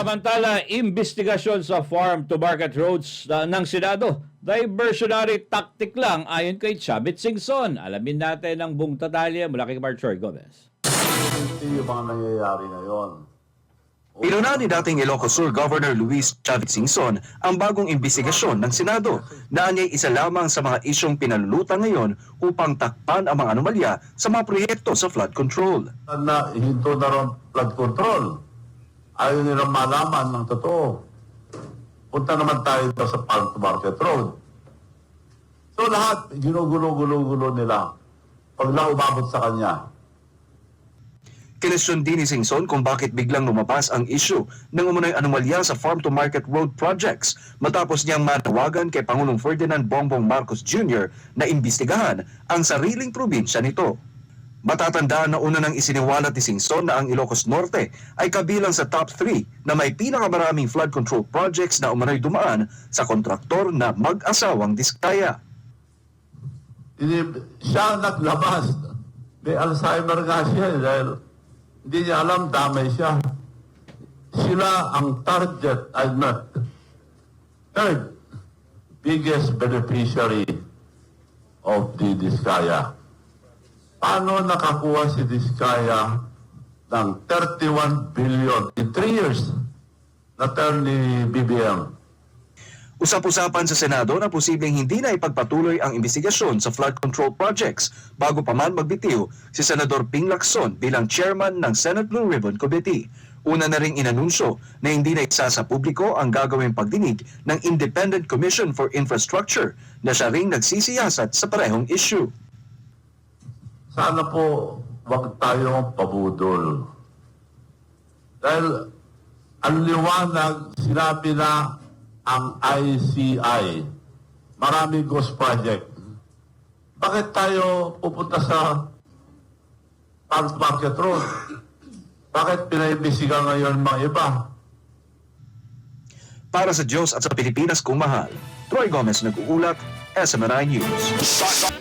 Samantala, investigasyon sa farm to market roads na, ng Senado. Diversionary tactic lang ayon kay Chavit Singson. Alamin natin ang buong detalye mula kay Marjorie Gomez. Hindi yung mga nangyayari ngayon. Pinuna ni dating Ilocos Sur Governor Luis Chavez Singson ang bagong investigasyon ng Senado na anya'y isa lamang sa mga isyong pinalulutan ngayon upang takpan ang mga anomalya sa mga proyekto sa flood control. Na hinto na ron flood control. Ayaw nilang malaman ng totoo. Punta naman tayo sa to Market Road. So lahat, ginugulo-gulo-gulo nila. Pag umabot sa kanya, Kinesyon din ni Singson kung bakit biglang lumabas ang issue ng umunay anomalya sa farm to market road projects matapos niyang manawagan kay Pangulong Ferdinand Bongbong Marcos Jr. na imbestigahan ang sariling probinsya nito. Matatandaan na una nang isiniwalat ni Singson na ang Ilocos Norte ay kabilang sa top 3 na may pinakamaraming flood control projects na umano'y dumaan sa kontraktor na mag-asawang Diskaya. siya ang naglabas. May Alzheimer nga siya dahil hindi niya alam, damay siya. Sila ang target, ay not, third biggest beneficiary of the Diskaya. Paano nakakuha si Diskaya ng 31 billion in 3 years na term ni BBM? Usap-usapan sa Senado na posibleng hindi na ipagpatuloy ang investigasyon sa flood control projects bago pa man magbitiw si Senador Ping Lacson bilang chairman ng Senate Blue Ribbon Committee. Una na ring inanunsyo na hindi na isa sa publiko ang gagawing pagdinig ng Independent Commission for Infrastructure na siya ring nagsisiyasat sa parehong issue. Sana po wag tayong pabudol. Dahil ang liwanag, sinabi na ang ICI, maraming ghost project. Bakit tayo pupunta sa Park Market Road? Bakit pinaimbisigan ngayon mga iba? Para sa Diyos at sa Pilipinas kung mahal, Troy Gomez nag-uulat, SMNI News.